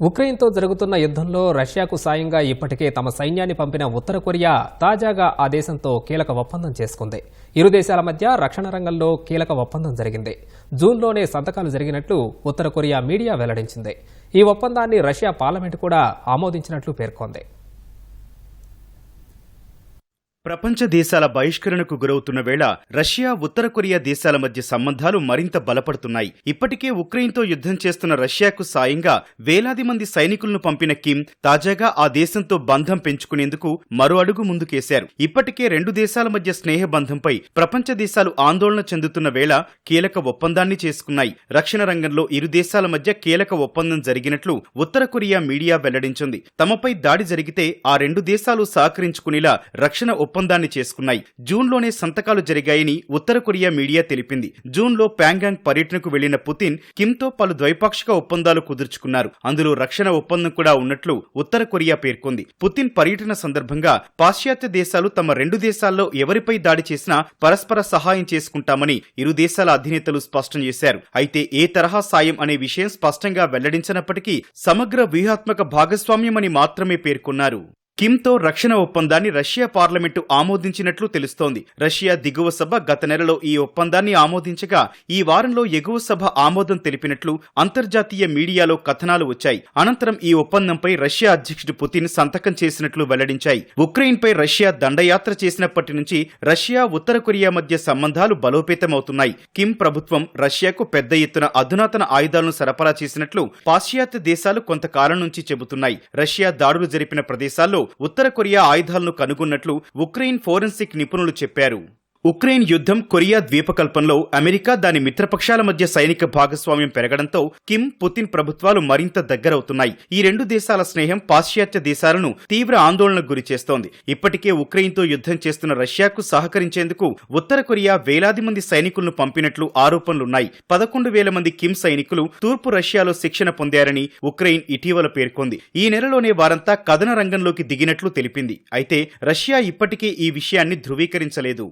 ఉక్రెయిన్తో జరుగుతున్న యుద్ధంలో రష్యాకు సాయంగా ఇప్పటికే తమ సైన్యాన్ని పంపిన ఉత్తర కొరియా తాజాగా ఆ దేశంతో కీలక ఒప్పందం చేసుకుంది. ఇరు దేశాల మధ్య రక్షణ రంగంలో కీలక ఒప్పందం జరిగింది. జూన్లోనే సంతకాలు జరిగినట్లు ఉత్తర కొరియా మీడియా వెల్లడించింది. ఈ ఒప్పందాన్ని రష్యా పార్లమెంటు కూడా ఆమోదించినట్లు పేర్కొంది. ప్రపంచ దేశాల బహిష్కరణకు గురవుతున్న వేళ రష్యా ఉత్తర కొరియా దేశాల మధ్య సంబంధాలు మరింత బలపడుతున్నాయి. ఇప్పటికే ఉక్రెయిన్తో యుద్ధం చేస్తున్న రష్యాకు సాయంగా వేలాది మంది సైనికులను పంపిన కిమ్ తాజాగా ఆ దేశంతో బంధం పెంచుకునేందుకు మరో అడుగు ముందుకేశారు. ఇప్పటికే రెండు దేశాల మధ్య స్నేహ బంధంపై ప్రపంచ దేశాలు ఆందోళన చెందుతున్న వేళ కీలక ఒప్పందాన్ని చేసుకున్నాయి. రక్షణ రంగంలో ఇరు దేశాల మధ్య కీలక ఒప్పందం జరిగినట్లు ఉత్తర కొరియా మీడియా వెల్లడించింది. తమపై దాడి జరిగితే ఆ రెండు దేశాలు సహకరించుకునేలా రక్షణ ఒప్పందాన్ని చేసుకున్నాయి. జూన్లోనే సంతకాలు జరిగాయని ఉత్తర కొరియా మీడియా తెలిపింది. జూన్లో ప్యాంగాంగ్ పర్యటనకు వెళ్ళిన పుతిన్ కిమ్తో పలు ద్వైపాక్షిక ఒప్పందాలు కుదుర్చుకున్నారు. అందులో రక్షణ ఒప్పందం కూడా ఉన్నట్లు ఉత్తర కొరియా పేర్కొంది. పుతిన్ పర్యటన సందర్భంగా పాశ్చాత్య దేశాలు తమ రెండు దేశాల్లో ఎవరిపై దాడి చేసినా పరస్పర సహాయం చేసుకుంటామని ఇరు దేశాల అధినేతలు స్పష్టం చేశారు. అయితే ఏ తరహా సాయం అనే విషయం స్పష్టంగా వెల్లడించినప్పటికీ సమగ్ర వ్యూహాత్మక భాగస్వామ్యమని మాత్రమే పేర్కొన్నారు. కిమ్తో రక్షణ ఒప్పందాన్ని రష్యా పార్లమెంటు ఆమోదించినట్లు తెలుస్తోంది. రష్యా దిగువ సభ గత నెలలో ఈ ఒప్పందాన్ని ఆమోదించగా ఈ వారంలో ఎగువ సభ ఆమోదం తెలిపినట్లు అంతర్జాతీయ మీడియాలో కథనాలు వచ్చాయి. అనంతరం ఈ ఒప్పందంపై రష్యా అధ్యక్షుడు పుతిన్ సంతకం చేసినట్లు వెల్లడించాయి. ఉక్రెయిన్పై రష్యా దండయాత్ర చేసినప్పటి నుంచి రష్యా ఉత్తర కొరియా మధ్య సంబంధాలు బలోపేతమవుతున్నాయి. కిమ్ ప్రభుత్వం రష్యాకు పెద్ద ఎత్తున అధునాతన ఆయుధాలను సరఫరా చేసినట్లు పాశ్చాత్య దేశాలు కొంతకాలం నుంచి చెబుతున్నాయి. రష్యా దాడులు జరిపిన ప్రదేశాల్లో ఉత్తర కొరియా ఆయుధాలను కనుగొన్నట్లు ఉక్రెయిన్ ఫోరెన్సిక్ నిపుణులు చెప్పారు. ఉక్రెయిన్ యుద్ధం కొరియా ద్వీపకల్పంలో అమెరికా దాని మిత్రపక్షాల మధ్య సైనిక భాగస్వామ్యం పెరగడంతో కిమ్ పుతిన్ ప్రభుత్వాలు మరింత దగ్గరవుతున్నాయి. ఈ రెండు దేశాల స్నేహం పాశ్చాత్య దేశాలను తీవ్ర ఆందోళనకు గురి చేస్తోంది. ఇప్పటికే ఉక్రెయిన్తో యుద్ధం చేస్తున్న రష్యాకు సహకరించేందుకు ఉత్తర కొరియా వేలాది మంది సైనికులను పంపినట్లు ఆరోపణలున్నాయి. పదకొండు వేల మంది కిమ్ సైనికులు తూర్పు రష్యాలో శిక్షణ పొందారని ఉక్రెయిన్ ఇటీవల పేర్కొంది. ఈ నెలలోనే వారంతా కథన రంగంలోకి దిగినట్లు తెలిపింది. అయితే రష్యా ఇప్పటికే ఈ విషయాన్ని ధృవీకరించలేదు.